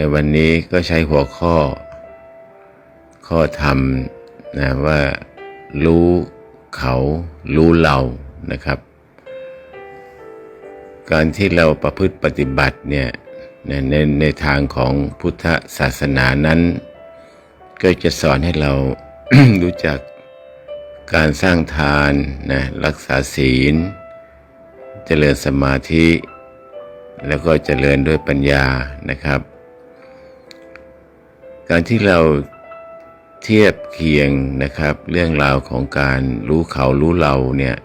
ในวันนี้ก็ใช้หัวข้อ ข้อธรรมนะว่ารู้เขารู้เรานะครับ การที่เราประพฤติปฏิบัติเนี่ยในในในทางของพุทธศาสนานั้น ก็จะสอนให้เรารู้จักการสร้างทานนะรักษาศีล เจริญสมาธิ แล้วก็เจริญด้วยปัญญานะครับ การที่เราเทียบเคียงนะครับ เรื่องราวของการรู้เขารู้เราเนี่ย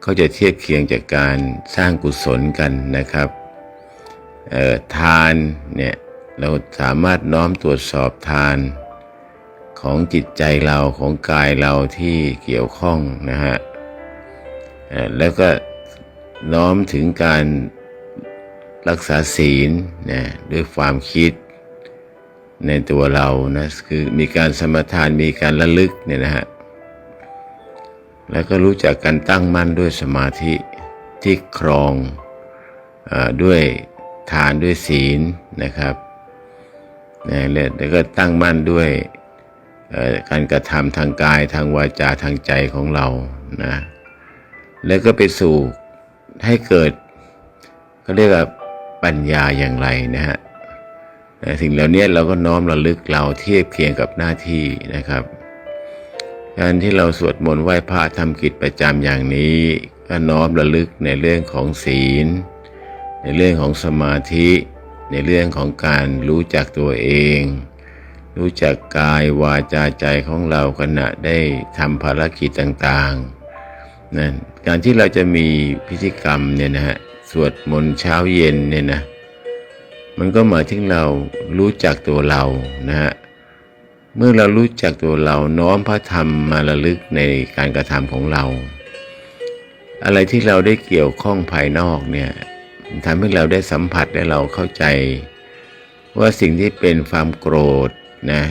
เขาจะเทียบเคียงจากการสร้างกุศลกันนะครับทานเนี่ยเราสามารถน้อมตรวจสอบทานของจิตใจเราของกายเราที่เกี่ยวข้องนะฮะแล้วก็น้อมถึงการรักษาศีลนะด้วยความคิด ในตัวเรานะคือมีการสมทานมีการระลึกเนี่ยนะฮะแล้วก็รู้จักการตั้งมั่นด้วยสมาธิที่ครองอด้วยทานด้วยศีลนะครับนะแล้วก็ตั้งมั่นด้วยการกระทำทางกายทางวาจาทางใจของเรานะแล้วก็ไปสู่ให้เกิดเขาเรียกว่าปัญญาอย่างไรนะฮะ สิ่งเหล่านี้เราก็น้อมระลึกเราเทียบเคียงกับหน้าที่นะครับ การที่เราสวดมนต์ไหว้พระทำกิจประจำอย่างนี้ ก็น้อมระลึกในเรื่องของศีล ในเรื่องของสมาธิ ในเรื่องของการรู้จักตัวเอง รู้จักกายวาจาใจของเราขณะได้ทำภารกิจต่างๆนั่นการที่เราจะมีพิธีกรรมเนี่ยนะฮะสวดมนต์เช้าเย็นเนี่ยนะ มันก็หมายถึงเรารู้จักตัวเรานะฮะเมื่อเรารู้จักตัวเราน้อมพระธรรมมาระลึกในการกระทำของเรา อะไรที่เราได้เกี่ยวข้องภายนอกเนี่ยทำให้เราได้สัมผัสและเราเข้าใจ ว่าสิ่งที่เป็นความโกรธนะ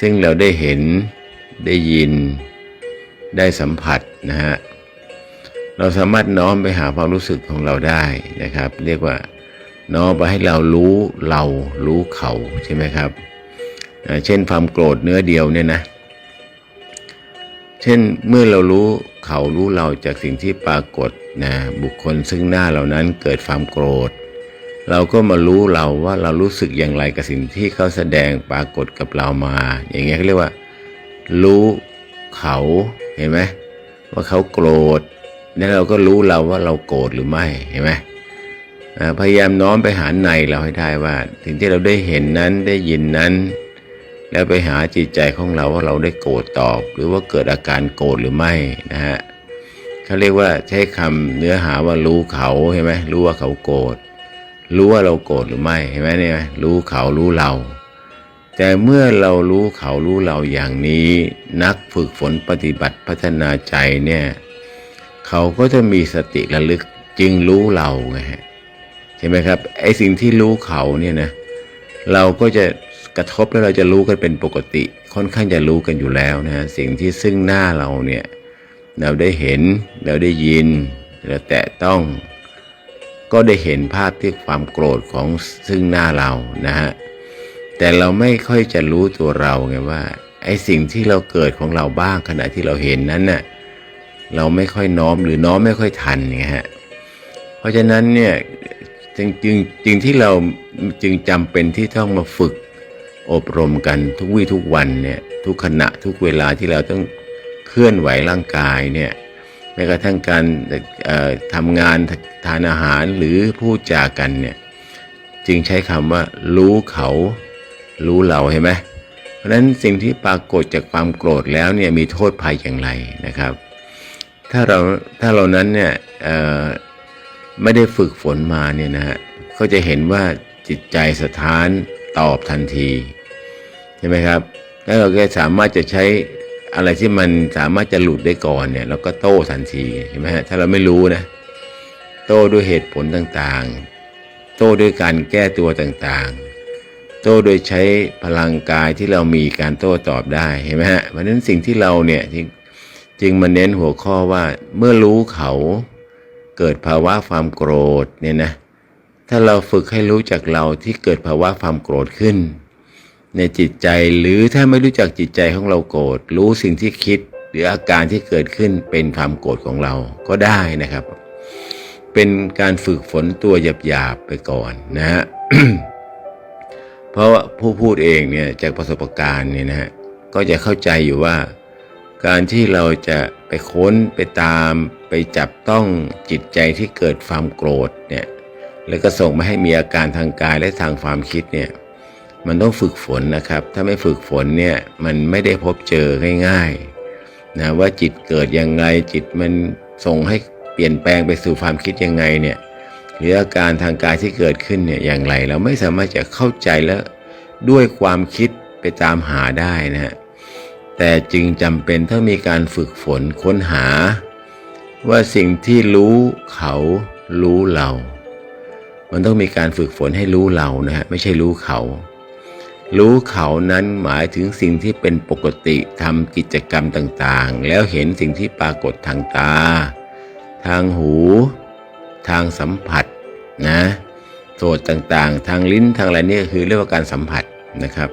ซึ่งเราได้เห็นได้ยินได้สัมผัสนะฮะเราสามารถน้อมไปหาความรู้สึกของเราได้นะครับ เรียกว่า น้อมไปให้เรารู้เรารู้เขาใช่ไหมครับเช่นความโกรธเนื้อเดียวเนี่ยนะ เช่นเมื่อเรารู้เขารู้เราจากสิ่งที่ปรากฏนะบุคคลซึ่งหน้าเหล่านั้นเกิดความโกรธ เราก็มารู้เราว่าเรารู้สึกอย่างไรกับสิ่งที่เขาแสดงปรากฏกับเรามา อย่างเงี้ยเขาเรียกว่า รู้เขาเห็นไหมว่าเขาโกรธแล้วเราก็รู้เราว่าเราโกรธหรือไม่เห็นไหม พยายามน้อมไปหาในเราให้ได้ว่าสิ่งที่เราได้เห็นนั้นได้ยินนั้น แล้วไปหาจิตใจของเราว่าเราได้โกรธตอบ หรือว่าเกิดอาการโกรธหรือไม่นะฮะเขาเรียกว่าใช้คำเนื้อหาว่ารู้เขาเห็นไหมรู้ว่าเขาโกรธรู้ว่าเราโกรธหรือไม่เห็นไหมเนี่ยรู้เขารู้เรา แต่เมื่อเรารู้เขารู้เราอย่างนี้ นักฝึกฝนปฏิบัติพัฒนาใจเนี่ยเขาก็จะมีสติระลึกจึงรู้เราไงฮะ ใช่ไหมครับไอ้สิ่งที่รู้เขาเนี่ยนะเราก็จะกระทบแล้วเราจะรู้กันเป็นปกติ ค่อนข้างจะรู้กันอยู่แล้วนะฮะสิ่งที่ซึ่งหน้าเราเนี่ยเราได้เห็นเราได้ยินเราแตะต้อง ก็ได้เห็นภาพที่ความโกรธของซึ่งหน้าเรานะฮะแต่เราไม่ค่อยจะรู้ตัวเราไงว่าไอ้สิ่งที่เราเกิดของเราบ้างขณะที่เราเห็นนั้นน่ะเราไม่ค่อยน้อมหรือน้อมไม่ค่อยทันไงฮะเพราะฉะนั้นเนี่ย จึงจึงจึงที่เราจึงจำเป็นที่ต้องมาฝึกอบรมกันทุกวี่ทุกวันเนี่ยทุกขณะทุกเวลาที่เราต้องเคลื่อนไหวร่างกายเนี่ยแม้กระทั่งการทำงานทานอาหารหรือพูดจากันเนี่ยจึงใช้คำว่า รู้เขารู้เราเห็นไหมเพราะฉะนั้นสิ่งที่ปรากฏจากความโกรธแล้วเนี่ยมีโทษภัยอย่างไรนะครับ ถ้าเราถ้าเรานั้นเนี่ย ไม่ได้ฝึกฝนมาเนี่ยนะฮะก็จะเห็นว่าจิตใจสถานตอบทันทีใช่ไหมครับแล้วเราก็สามารถจะใช้อะไรที่มันสามารถจะหลุดได้ก่อนเนี่ยเราก็โต้ทันทีใช่ไหมฮะถ้าเราไม่รู้นะโต้ด้วยเหตุผลต่างๆ โต้ด้วยการแก้ตัวต่างๆ โต้โดยใช้พลังกายที่เรามีการโต้ตอบได้เห็นไหมฮะเพราะนั้นสิ่งที่เราเนี่ยจึงจึงมาเน้นหัวข้อว่าเมื่อรู้เขา เกิดภาวะความโกรธเนี่ยนะถ้าเราฝึกให้รู้จักเราที่เกิดภาวะความโกรธขึ้น ในจิตใจหรือถ้าไม่รู้จักจิตใจของเราโกรธรู้สิ่งที่คิดหรืออาการที่เกิดขึ้นเป็นความโกรธของเราก็ได้นะครับ เป็นการฝึกฝนตัวหยาบๆไปก่อนนะฮะเพราะว่าผู้พูดเองเนี่ยจากประสบการณ์เนี่ยนะฮะก็จะเข้าใจอยู่ว่า การที่เราจะไปค้นไปตาม ไปจับต้องจิตใจที่เกิดความโกรธเนี่ยแล้วก็ส่งมาให้มีอาการทางกายและทางความคิดเนี่ยมันต้องฝึกฝนนะครับ ถ้าไม่ฝึกฝนเนี่ยมันไม่ได้พบเจอง่ายๆนะว่าจิตเกิดยังไงจิตมันส่งให้เปลี่ยนแปลงไปสู่ความคิดยังไงเนี่ยหรืออาการทางกายที่เกิดขึ้นเนี่ยอย่างไร เราไม่สามารถจะเข้าใจแล้วด้วยความคิดไปตามหาได้นะฮะแต่จึงจำเป็นต้องมีการฝึกฝนค้นหา ว่าสิ่งที่รู้เขารู้เรา มันต้องมีการฝึกฝนให้รู้เรานะฮะไม่ใช่รู้เขา รู้เขานั้นหมายถึงสิ่งที่เป็นปกติทำกิจกรรมต่างๆ แล้วเห็นสิ่งที่ปรากฏทางตา ทางหู ทางสัมผัสนะโสตต่างๆ ทางลิ้นทางอะไรนี่คือเรียกว่าการสัมผัสนะครับ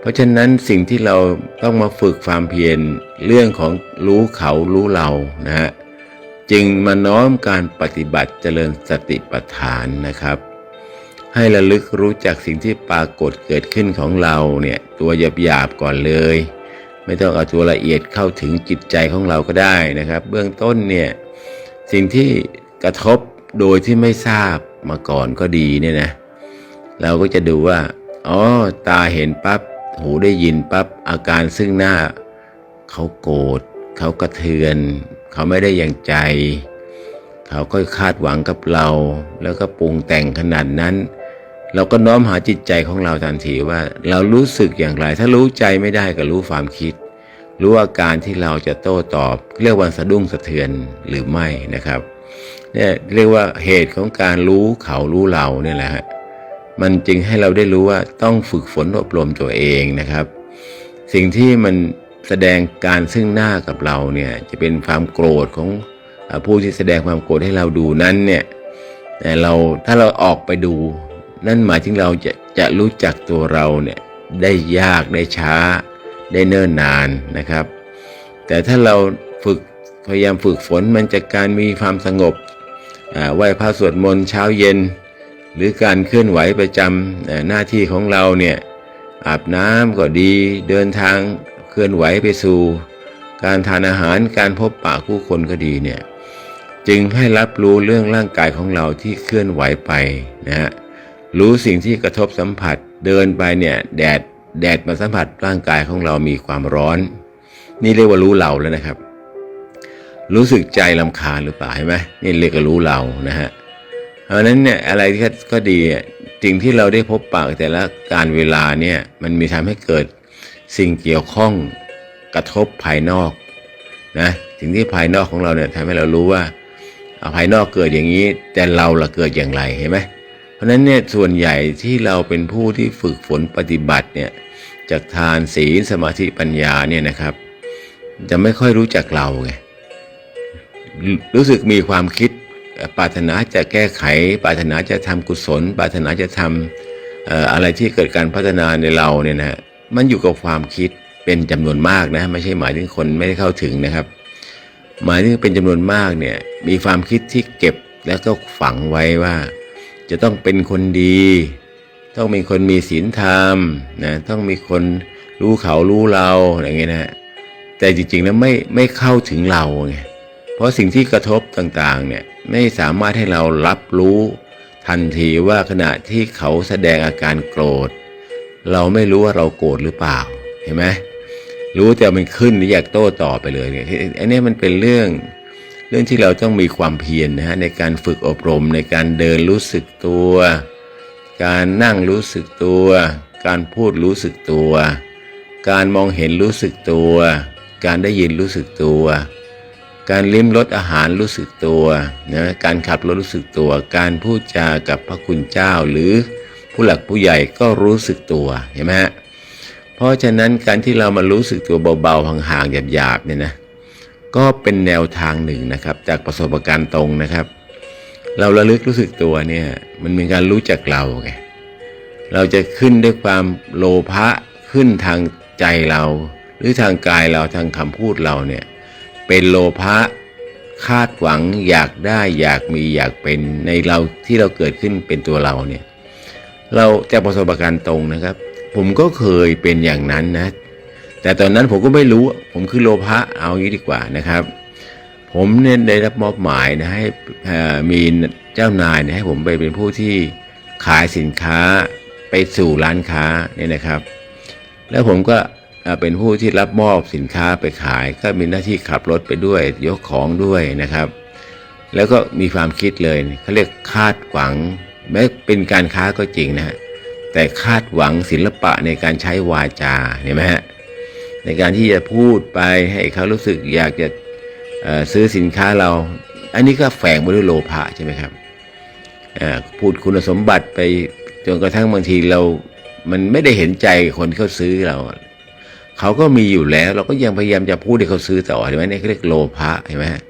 เพราะฉะนั้นสิ่งที่เราต้องมาฝึกความเพียรเรื่องของรู้เขารู้เรานะฮะ จึงมาน้อมการปฏิบัติเจริญสติปัฏฐานนะครับ ให้ระลึกรู้จักสิ่งที่ปรากฏเกิดขึ้นของเราเนี่ยตัวหยาบๆก่อนเลย ไม่ต้องเอาตัวละเอียดเข้าถึงจิตใจของเราก็ได้นะครับ เบื้องต้นเนี่ยสิ่งที่กระทบโดยที่ไม่ทราบมาก่อนก็ดีเนี่ยนะเราก็จะดูว่าอ๋อตาเห็นปับ๊บหูได้ยินปับ๊บอาการซึ่งหน้าเขาโกรธเขากระเทือน เขาไม่ได้อย่างใจ เขาก็คาดหวังกับเรา แล้วก็ปรุงแต่งขนาดนั้น เราก็น้อมหาจิตใจของเราทันทีว่าเรารู้สึกอย่างไร ถ้ารู้ใจไม่ได้ก็รู้ความคิด รู้อาการที่เราจะโต้ตอบ เรียกว่าสะดุ้งสะเทือนหรือไม่นะครับเนี่ยเรียกว่าเหตุของการรู้เขารู้เราเนี่ยแหละฮะมันจึงให้เราได้รู้ว่าต้องฝึกฝนอบรมตัวเองนะครับ สิ่งที่มัน แสดงการซึ่งหน้ากับเราเนี่ยจะเป็นความโกรธของผู้ที่แสดงความโกรธให้เราดูนั้นเนี่ยแต่เราถ้าเราออกไปดู นั่นหมายถึงเราจะจะรู้จักตัวเราเนี่ยได้ยากได้ช้า ได้เนิ่นนานนะครับ แต่ถ้าเราฝึกพยายามฝึกฝนมันจากการมีความสงบไหว้พระสวดมนต์เช้าเย็น หรือการเคลื่อนไหวประจำหน้าที่ของเราเนี่ยอาบน้ำก็ดีเดินทาง เคลื่อนไหวไปสู่ การทานอาหารการพบปะผู้คนก็ดีเนี่ยจึงให้รับรู้เรื่องร่างกายของเราที่เคลื่อนไหวไปนะฮะรู้สิ่งที่กระทบสัมผัสเดินไปเนี่ยแดดแดดมาสัมผัสร่างกายของเรามีความร้อน นี่เรียกว่ารู้เราแล้วนะครับ รู้สึกใจลำคาญหรือเปล่าใช่ไหมนี่เรียกว่ารู้เรานะฮะเพราะฉะนั้นเนี่ยอะไรที่ก็ดีอะสิ่งที่เราได้พบปะแต่ละการเวลาเนี่ยมันมีทำให้เกิด สิ่งเกี่ยวข้องกระทบภายนอกนะสิ่งที่ภายนอกของเราเนี่ยทำให้เรารู้ว่าเอาภายนอกเกิดอย่างนี้ แต่เราละเกิดอย่างไรเห็นไหมเพราะฉะนั้นเนี่ยส่วนใหญ่ที่เราเป็นผู้ที่ฝึกฝนปฏิบัติเนี่ยจากทานศีลสมาธิปัญญาเนี่ยนะครับ จะไม่ค่อยรู้จักเราไงรู้สึกมีความคิดปรารถนาจะแก้ไข ปรารถนาจะทำกุศล ปรารถนาจะทำเอ่ออะไรที่เกิดการพัฒนาในเราเนี่ยนะ มันอยู่กับความคิดเป็นจำนวนมากนะไม่ใช่หมายถึงคนไม่ได้เข้าถึงนะครับ หมายถึงเป็นจำนวนมากเนี่ยมีความคิดที่เก็บแล้วก็ฝังไว้ว่า จะต้องเป็นคนดี ต้องมีคนมีศีลธรรมนะต้องมีคนรู้เขารู้เราอย่างเงี้ยนะแต่จริงๆแล้วไม่ไม่เข้าถึงเราไงเพราะสิ่งที่กระทบต่างๆเนี่ยไม่สามารถให้เรารับรู้ทันทีว่าขณะที่เขาแสดงอาการโกรธ เราไม่รู้ว่าเราโกรธหรือเปล่าเห็นไหมรู้แต่มันขึ้นอยากโต้ตอบไปเลยเนี่ยอันนี้มันเป็นเรื่องเรื่องที่เราต้องมีความเพียรนะฮะในการฝึกอบรมในการเดินรู้สึกตัว การนั่งรู้สึกตัว การพูดรู้สึกตัว การมองเห็นรู้สึกตัว การได้ยินรู้สึกตัว การลิ้มรสอาหารรู้สึกตัวนะการขับรถรู้สึกตัว การพูดจากับพระคุณเจ้าหรือ ผู้หลักผู้ใหญ่ก็รู้สึกตัวเห็นไหมฮะเพราะฉะนั้นการที่เรามารู้สึกตัวเบาๆห่างๆหยาบๆเนี่ยนะก็เป็นแนวทางหนึ่งนะครับ จากประสบการณ์ตรงนะครับ เราระลึกรู้สึกตัวเนี่ยมันเป็นการรู้จักเราไงเราจะขึ้นด้วยความโลภะขึ้นทางใจเรา หรือทางกายเราทางคำพูดเราเนี่ยเป็นโลภะคาดหวังอยากได้อยากมีอยากเป็นในเราที่เราเกิดขึ้นเป็นตัวเราเนี่ย เราจะประสบการณ์ตรงนะครับ ผมก็เคยเป็นอย่างนั้นนะ แต่ตอนนั้นผมก็ไม่รู้ ผมคือโลภะเอางี้ดีกว่านะครับ ผมเนี่ยได้รับมอบหมายนะให้มีเจ้านายเนี่ยให้ผมไปเป็นผู้ที่ขายสินค้าไปสู่ร้านค้าเนี่ยนะครับ แล้วผมก็เป็นผู้ที่รับมอบสินค้าไปขาย ก็มีหน้าที่ขับรถไปด้วย ยกของด้วยนะครับ แล้วก็มีความคิดเลยเขาเรียกคาดหวัง แม้เป็นการค้าก็จริงนะฮะแต่คาดหวังศิลปะในการใช้วาจาเห็นไหมฮะในการที่จะพูดไปให้เขารู้สึกอยากจะซื้อสินค้าเรา อันนี้ก็แฝงมาด้วยโลภะใช่ไหมครับพูดคุณสมบัติไปจนกระทั่งบางทีเรา มันไม่ได้เห็นใจคนที่เขาซื้อเรา เขาก็มีอยู่แล้ว เราก็ยังพยายามจะพูดให้เขาซื้อต่อเห็นไหมนี่เขาเรียกโลภะเห็นไหมฮะ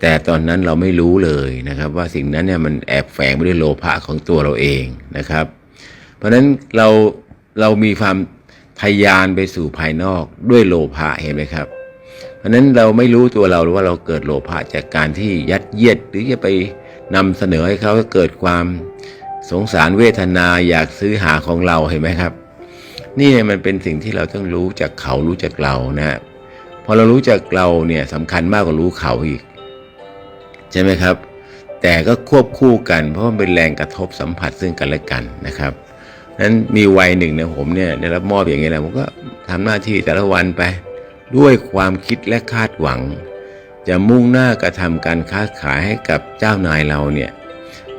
แต่ตอนนั้นเราไม่รู้เลยนะครับ ว่าสิ่งนั้นเนี่ยมันแอบแฝงไปด้วยโลภะของตัวเราเองนะครับ เพราะฉะนั้นเราเรามีความทยานไปสู่ภายนอกด้วยโลภะเห็นไหมครับ เพราะฉะนั้นเราไม่รู้ตัวเราหรือว่าเราเกิดโลภะจากการที่ยัดเยียดหรือจะไปนำเสนอให้เขาเกิดความสงสารเวทนาอยากซื้อหาของเราเห็นไหมครับ นี่มันเป็นสิ่งที่เราต้องรู้จากเขารู้จากเรานะพอเรารู้จักเราเนี่ยสำคัญมากกว่ารู้เขาอีก ใช่ไหมครับ แต่ก็ควบคู่กันเพราะมันเป็นแรงกระทบสัมผัสซึ่งกันและกันนะครับนั้นมีวัยหนึ่งเนี่ยผมเนี่ยได้รับมอบอย่างนี้แหละผมก็ทำหน้าที่แต่ละวันไป ด้วยความคิดและคาดหวัง จะมุ่งหน้ากระทำการค้าขายให้กับเจ้านายเราเนี่ย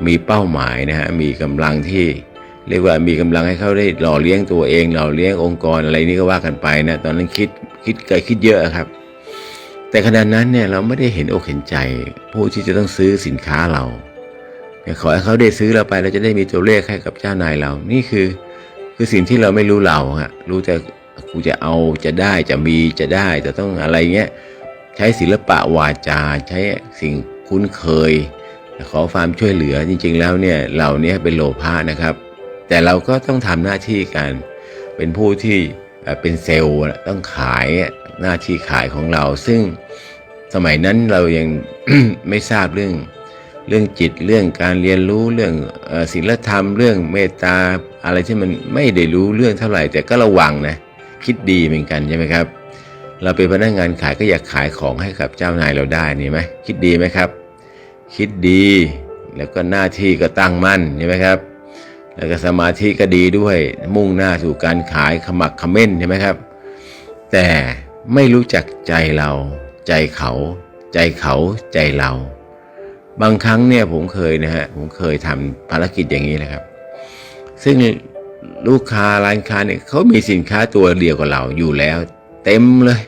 มีเป้าหมายนะฮะมีกำลังที่เรียกว่ามีกำลังให้เขาได้หล่อเลี้ยงตัวเองหล่อเลี้ยงองค์กรอะไรนี่ก็ว่ากันไปนะตอนนั้นคิดคิดไกลคิดเยอะครับ แต่ขณะนั้นเนี่ยเราไม่ได้เห็นอกเห็นใจ ผู้ที่จะต้องซื้อสินค้าเราขอให้เขาได้ซื้อเราไปเราจะได้มีตัวเลขให้กับเจ้านายเรา นี่คือ คือสิ่งที่เราไม่รู้เราฮะรู้แต่กูจะเอาจะได้จะมีจะได้จะต้องอะไรเงี้ยใช้ศิลปะวาจา ใช้สิ่งคุ้นเคย ขอความช่วยเหลือจริง ๆ แล้วเนี่ยเหล่านี้เป็นโลภะนะครับ แต่เราก็ต้องทำหน้าที่การเป็นผู้ที่ เป็นเซลล์ต้องขายหน้าที่ขายของเรา ซึ่งสมัยนั้นเรายังไม่ทราบเรื่องเรื่องจิตเรื่องการเรียนรู้เรื่องศีลธรรม เรื่องเมตตาอะไรที่มันไม่ได้รู้เรื่องเท่าไหร่ แต่ก็ระวังนะคิดดีเหมือนกันใช่ไหมครับ เราเป็นพนักงานขายก็อยากขายของให้กับเจ้านายเราได้นี่ไหมคิดดีไหมครับ คิดดีแล้วก็หน้าที่ก็ตั้งมั่นใช่ไหมครับ แล้วก็สมาธิก็ดีด้วยมุ่งหน้าสู่การขายขมักขม้นใช่ไหมครับ แต่ไม่รู้จักใจเรา ใจเขา ใจเขาใจเรา บางครั้งเนี่ยผมเคยนะฮะผมเคยทำภารกิจอย่างนี้นะครับ ซึ่งลูกค้าร้านค้าเนี่ยเขามีสินค้าตัวเดียวกับเราอยู่แล้ว เต็มเลย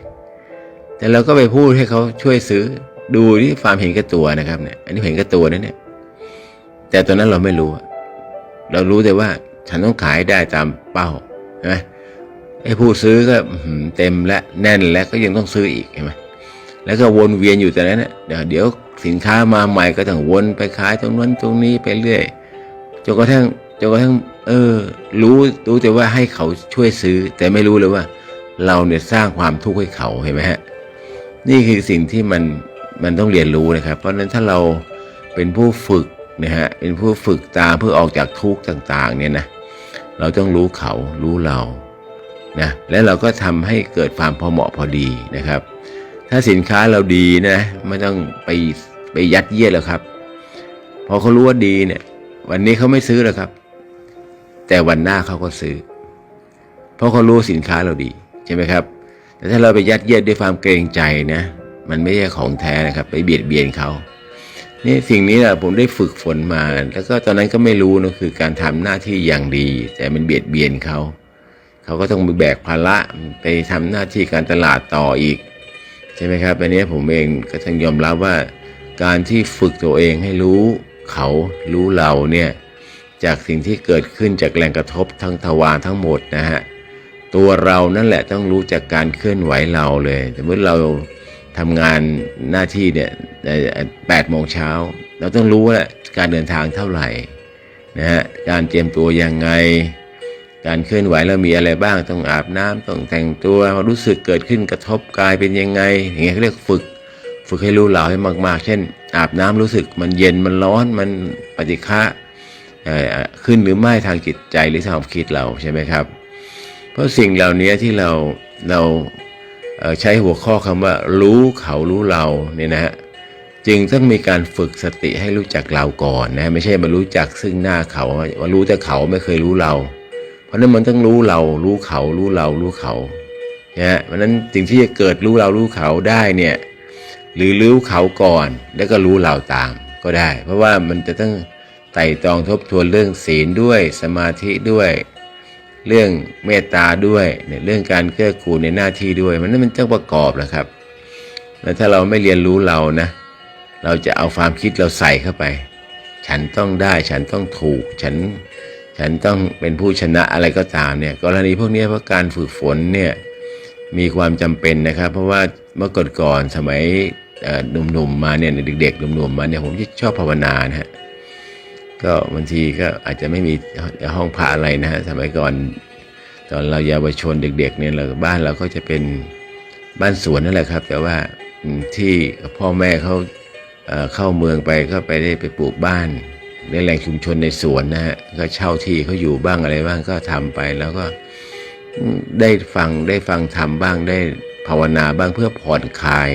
แต่เราก็ไปพูดให้เขาช่วยซื้อดูที่ความเห็นแก่ตัวนะครับเนี่ยอันนี้เห็นแก่ตัวนะเนี่ยแต่ตอนนั้นเราไม่รู้อะ เรารู้แต่ว่าฉันต้องขายได้ตามเป้าใช่ไหมไอ้ผู้ซื้อก็เต็มและแน่นและก็ยังต้องซื้ออีกใช่ไหมแล้วก็วนเวียนอยู่แต่นั้นนะเดี๋ยเดี๋ยวสินค้ามาใหม่ก็ต้องวนไปขายตรงนั้นตรงนี้ไปเรื่อยจนกระทั่งจนกระทั่งเออ รู้รู้แต่ว่าให้เขาช่วยซื้อ แต่ไม่รู้เลยว่า เราเนี่ยสร้างความทุกข์ให้เขาเห็นไหมฮะนี่คือสิ่งที่มันมันต้องเรียนรู้นะครับ เพราะฉะนั้นถ้าเราเป็นผู้ฝึก นะฮะเป็นผู้ฝึกตามเพื่อออกจากทุกข์ต่าง ๆ เนี่ยนะเราต้องรู้เขารู้เรานะแล้วเราก็ทำให้เกิดความพอเหมาะพอดีนะครับ ถ้าสินค้าเราดีนะไม่ต้องไปไปยัดเยียดแล้วครับ พอเขารู้ว่าดีเนี่ย วันนี้เขาไม่ซื้อแล้วครับ แต่วันหน้าเขาก็ซื้อ เพราะเขารู้สินค้าเราดีใช่ไหมครับ แต่ถ้าเราไปยัดเยียดด้วยความเกรงใจนะ มันไม่ใช่ของแท้นะครับ ไปเบียดเบียนเขา นี่สิ่งนี้แหละผมได้ฝึกฝนมา แล้วก็ตอนนั้นก็ไม่รู้นะคือการทำหน้าที่อย่างดี แต่มันเบียดเบียนเขาเขาก็ต้องไปแบกภาระไปทำหน้าที่การตลาดต่ออีก ใช่ไหมครับอันนี้ผมเองก็ต้องยอมรับว่า การที่ฝึกตัวเองให้รู้เขารู้เราเนี่ยจากสิ่งที่เกิดขึ้นจากแรงกระทบทั้งทวารทั้งหมดนะฮะตัวเรานั่นแหละต้องรู้จากการเคลื่อนไหวเราเลยสมมติเรา ทำงานหน้าที่เนี่ยแปดโมงเช้า เราต้องรู้ว่าการเดินทางเท่าไหร่นะฮะการเตรียมตัวยังไง การเคลื่อนไหวเรามีอะไรบ้างต้องอาบน้ำต้องแต่งตัวรู้สึกเกิดขึ้นกระทบกายเป็นยังไงอย่างเงี้ยเขาเรียกฝึก ฝึกให้รู้เราให้มาก ๆ เช่น อาบน้ำรู้สึกมันเย็นมันร้อนมันปฏิฆะขึ้นหรือไม่ทางจิตใจหรือทางความคิดเราใช่ไหมครับ เพราะสิ่งเหล่านี้ที่เราเรา ใช้หัวข้อคำว่า รู้เขารู้เราเนี่ยนะฮะจึงต้องมีการฝึกสติให้รู้จักเราก่อนนะไม่ใช่มารู้จักซึ่งหน้าเขาว่ารู้แต่เขาไม่เคยรู้เรา เพราะนั้นมันต้องรู้เรา รู้เขารู้เรารู้เขานะฮะเพราะนั้นสิ่งที่จะเกิดรู้เรารู้เขาได้เนี่ยหรือรู้เขาก่อนแล้วก็รู้เราตามก็ได้ เพราะว่ามันจะต้องไต่ตรองทบทวนเรื่องศีลด้วยสมาธิด้วย เรื่องเมตตาด้วยเนี่ยเรื่องการเกื้อกูลในหน้าที่ด้วย มันนั่นมันต้องประกอบนะครับแล้วถ้าเราไม่เรียนรู้เรานะ เราจะเอาความคิดเราใส่เข้าไป ฉันต้องได้ฉันต้องถูก ฉันฉันต้องเป็นผู้ชนะอะไรก็ตามเนี่ยกรณีพวกนี้เพราะการฝึกฝนเนี่ยมีความจำเป็นนะครับ เพราะว่าเมื่อก่อนๆสมัยหนุ่มๆมาเนี่ยเด็กๆหนุ่มๆมาเนี่ยผมชอบภาวนานะฮะ ก็บางทีก็อาจจะไม่มีห้องพระอะไรนะฮะสมัยก่อน ตอนเราเยาวชนเด็ก ๆ เนี่ยเราบ้านเราก็จะเป็นบ้านสวนนั่นแหละครับ แต่ว่าที่พ่อแม่เขาเข้าเมืองไปก็ไปได้ไปปลูกบ้านในแหล่งชุมชนในสวนนะฮะก็เช่าที่เขาอยู่บ้างอะไรบ้างก็ทำไปแล้วก็ได้ฟังได้ฟังธรรมบ้างได้ภาวนาบ้างเพื่อผ่อนคลาย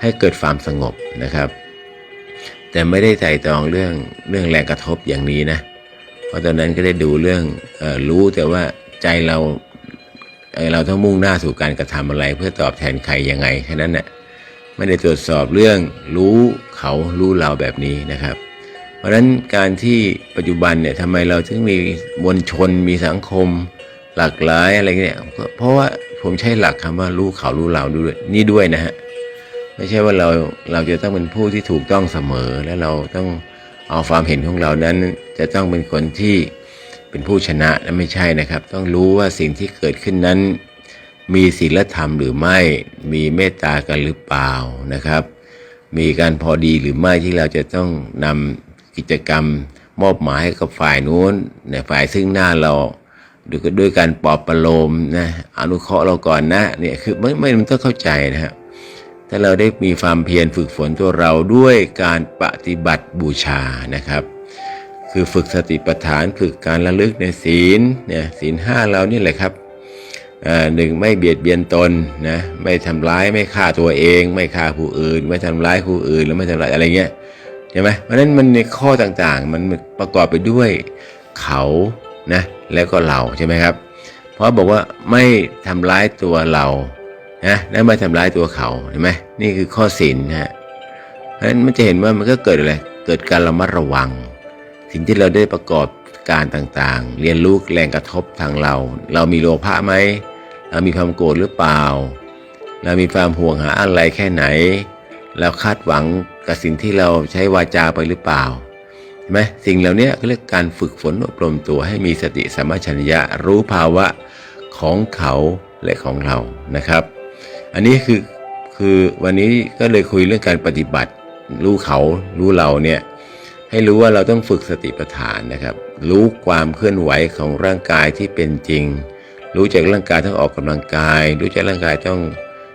ให้เกิดความสงบนะครับ แต่ไม่ได้ใจตรองเรื่องเรื่องแรงกระทบอย่างนี้นะ เพราะตอนนั้นก็ได้ดูเรื่องออรู้แต่ว่าใจเราเเราต้องมุ่งหน้าสู่การกระทำอะไร เพื่อตอบแทนใครยังไงแค่นั้นแหละไม่ได้ตรวจสอบเรื่องรู้เขารู้เราแบบนี้นะครับ เพราะฉะนั้นการที่ปัจจุบันเนี่ยทำไมเราถึงมีมวลชนมีสังคมหลากหลายอะไรเนี่ยก็เพราะว่าผมใช้หลักคำว่ารู้เขารู้เราด้วยนี่ด้วยนะฮะ ไม่ใช่ว่าเราเราจะต้องเป็นผู้ที่ถูกต้องเสมอ และเราต้องเอาความเห็นของเรานั้น จะต้องเป็นคนที่เป็นผู้ชนะและไม่ใช่นะครับ ต้องรู้ว่าสิ่งที่เกิดขึ้นนั้น มีศีลธรรมหรือไม่มีเมตตากันหรือเปล่านะครับ มีการพอดีหรือไม่ที่เราจะต้องนำกิจกรรมมอบหมายให้กับฝ่ายนู้นในฝ่ายซึ่งหน้าเราด้วยด้วยการปลอบประโลมนะอนุเคราะห์เราก่อนนะเนี่ยคือไม่ไม่มันต้องเข้าใจนะครับ ถ้าเราได้มีความเพียรฝึกฝนตัวเราด้วยการปฏิบัติบูชานะครับ คือฝึกสติปัฏฐานฝึกการระลึกในศีลเนี่ยศีลห้าเรานี่แหละครับหนึ่งไม่เบียดเบียนตนนะไม่ทำร้ายไม่ฆ่าตัวเอง ไม่ฆ่าผู้อื่น ไม่ทำร้ายผู้อื่นหรือไม่ทำร้ายอะไรเงี้ยใช่ไหมเพราะฉะนั้นมันในข้อต่างๆ มันประกอบไปด้วยเขานะแล้วก็เราใช่ไหมครับ เพราะบอกว่าไม่ทำร้ายตัวเรา นะและไม่ทำร้ายตัวเขาเห็นไหมนี่คือข้อศีลนะฮะเพราะฉะนั้นมันจะเห็นว่ามันก็เกิดอะไรเกิดการระมัดระวัง สิ่งที่เราได้ประกอบการต่างๆ เรียนรู้แรงกระทบทางเรา เรามีโลภะไหมเรามีความโกรธหรือเปล่า เรามีความห่วงหาอะไรแค่ไหน เราคาดหวังกับสิ่งที่เราใช้วาจาไปหรือเปล่าเห็นไหมสิ่งเหล่านี้ก็เรียกการฝึกฝนอบรมตัวให้มีสติสัมปชัญญะรู้ภาวะของเขาและของเรานะครับ อันนี้คือคือวันนี้ก็เลยคุยเรื่องการปฏิบัติ รู้เขารู้เราเนี่ยให้รู้ว่าเราต้องฝึกสติปัฏฐานนะครับ รู้ความเคลื่อนไหวของร่างกายที่เป็นจริง รู้จักร่างกายต้องออกกำลังกาย รู้จักร่างกายต้อง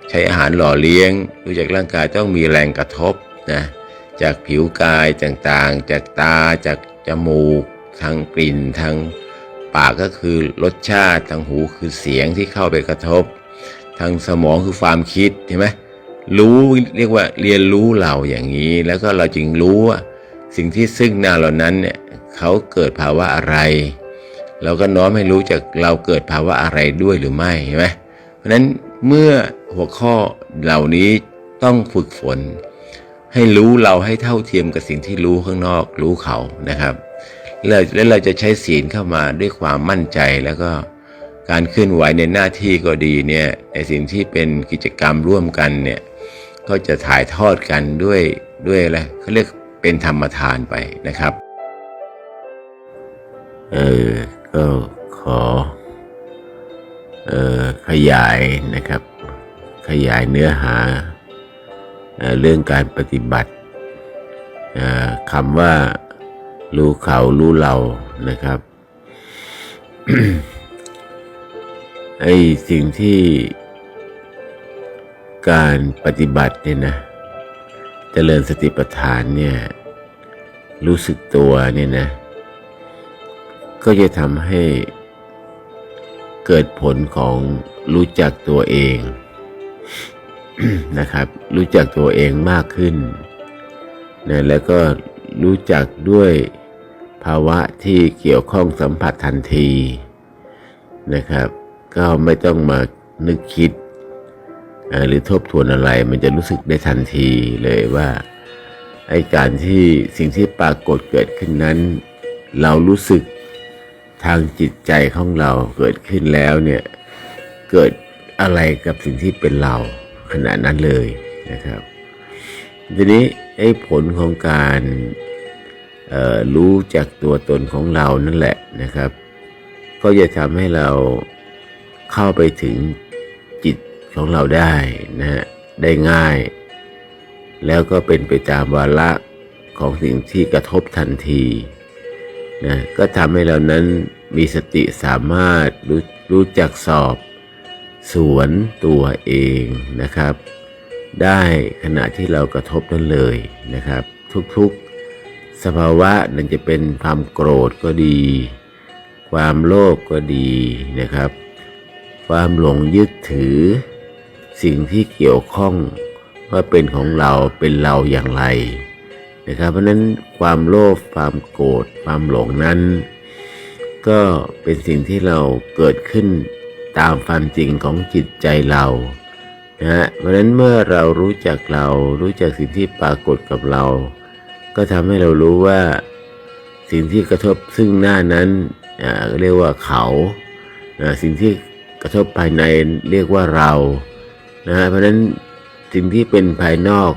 ใช้อาหารหล่อเลี้ยง รู้จักร่างกายต้องมีแรงกระทบนะจากผิวกายต่างๆ จากตาจากจมูก ทางกลิ่นทางปากก็คือรสชาติทางหูคือเสียงที่เข้าไปกระทบ ทางสมองคือความคิดเห็นไหมรู้เรียกว่าเรียนรู้เราอย่างนี้ แล้วก็เราจึงรู้ว่าสิ่งที่ซึ่งหน้าเหล่านั้นเนี่ยเขาเกิดภาวะอะไร เราก็น้อมให้รู้จากเราเกิดภาวะอะไรด้วยหรือไม่เห็นไหมเพราะนั้นเมื่อหัวข้อเหล่านี้ต้องฝึกฝน ให้รู้เราให้เท่าเทียมกับสิ่งที่รู้ข้างนอกรู้เขานะครับแล้วแล้วเราจะใช้ศีลเข้ามาด้วยความมั่นใจแล้วก็ การเคลื่อนไหวในหน้าที่ก็ดีเนี่ยในสิ่งที่เป็นกิจกรรมร่วมกันเนี่ยก็จะถ่ายทอดกันด้วยด้วยอะไรเขาเรียกเป็นธรรมทานไปนะครับ เออก็ขอเออขยายนะครับ ขยายเนื้อหาเออเรื่องการปฏิบัติอ่าคำว่ารู้เขารู้เรานะครับ ไอ้สิ่งที่การปฏิบัติเนี่ยนะเจริญสติปัฏฐานเนี่ย รู้สึกตัวเนี่ยนะ ก็จะทำให้เกิดผลของรู้จักตัวเองนะครับ รู้จักตัวเองมากขึ้นนะแล้วก็รู้จักด้วยภาวะที่เกี่ยวข้องสัมผัสทันทีนะครับ ก็ไม่ต้องมานึกคิด หรือทบทวนอะไรมันจะรู้สึกได้ทันทีเลยว่าไอ้การที่สิ่งที่ปรากฏเกิดขึ้นนั้น เรารู้สึกทางจิตใจของเราเกิดขึ้นแล้วเนี่ยเกิดอะไรกับสิ่งที่เป็นเราขณะนั้นเลยนะครับทีนี้ไอ้ผลของการรู้จากตัวตนของเรานั่นแหละนะครับ ก็จะทำให้เรา เข้าไปถึงจิตของเราได้นะฮะได้ง่าย แล้วก็เป็นไปตามวาระของสิ่งที่กระทบทันทีนะก็ทำให้เรานั้นมีสติสามารถรู้รู้จักสอบ สวนตัวเองนะครับ ได้ขณะที่เรากระทบนั้นเลยนะครับ ทุกๆสภาวะนั่นจะเป็นความโกรธก็ดี ความโลภก็ดีนะครับ ความหลงยึดถือ สิ่งที่เกี่ยวข้องว่าเป็นของเราเป็นเราอย่างไรนะครับเพราะนั้นความโลภความโกรธความหลงนั้น ก็เป็นสิ่งที่เราเกิดขึ้นตามความจริงของจิตใจเรานะฮะเพราะนั้นเมื่อเรารู้จักเรารู้จักสิ่งที่ปรากฏกับเรา ก็ทำให้เรารู้ว่าสิ่งที่กระทบซึ่งหน้านั้นเรียกว่าเขาสิ่งที่ กระทบภายในเรียกว่าเรานะฮะเพราะฉะนั้นสิ่งที่เป็นภายนอก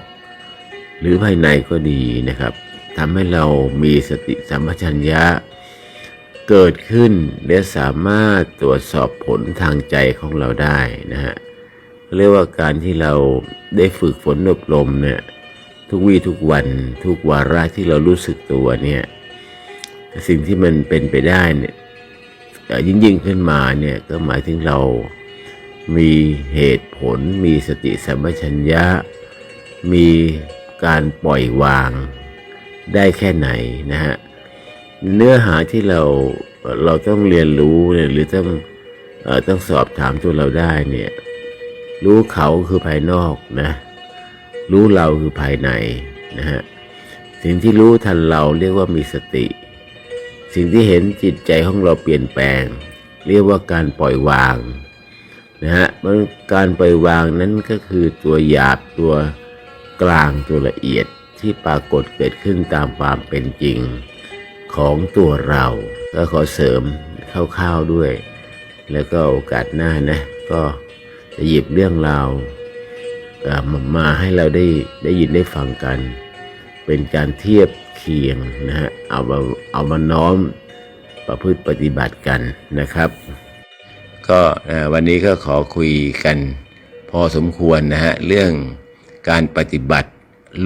หรือภายในก็ดีนะครับทำให้เรามีสติสัมปชัญญะ เกิดขึ้นและสามารถตรวจสอบผลทางใจของเราได้นะฮะเรียกว่าการที่เราได้ฝึกฝนอบรมเนี่ยทุกวี่ทุกวันทุกวาระที่เรารู้สึกตัวเนี่ยสิ่งที่มันเป็นไปได้เนี่ย ยิ่งยิ่งขึ้นมาเนี่ยก็หมายถึงเรามีเหตุผล มีสติสัมปชัญญะ มีการปล่อยวางได้แค่ไหนนะฮะเนื้อหาที่เราเราต้องเรียนรู้เนี่ยหรือต้องอต้องสอบถามตัวเราได้เนี่ยรู้เขาคือภายนอกนะรู้เราคือภายในนะฮะสิ่งที่รู้ทันเราเรียกว่ามีสติ สิ่งที่เห็นจิตใจของเราเปลี่ยนแปลง เรียกว่าการปล่อยวางนะฮะการปล่อยวางนั้นก็คือตัวหยาบตัวกลางตัวละเอียดที่ปรากฏเกิดขึ้นตามความเป็นจริงของตัวเราก็ขอเสริมคร่าวๆด้วย แล้วก็โอกาสหน้านะ ก็จะหยิบเรื่องราวเอามาให้เราได้ได้ยินได้ฟังกัน เป็นการเทียบ เคียงนะฮะเอามาเอามาน้อมประพฤติปฏิบัติกันนะครับ ก็วันนี้ก็ขอคุยกันพอสมควรนะฮะเรื่องการปฏิบัติ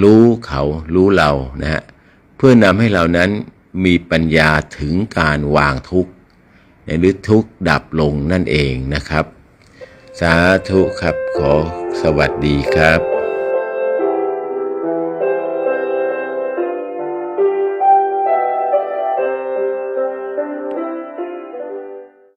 รู้เขารู้เรานะฮะเพื่อนำให้เรานั้นมีปัญญาถึงการวางทุกข์หรือทุกข์ดับลงนั่นเองนะครับ สาธุครับขอสวัสดีครับ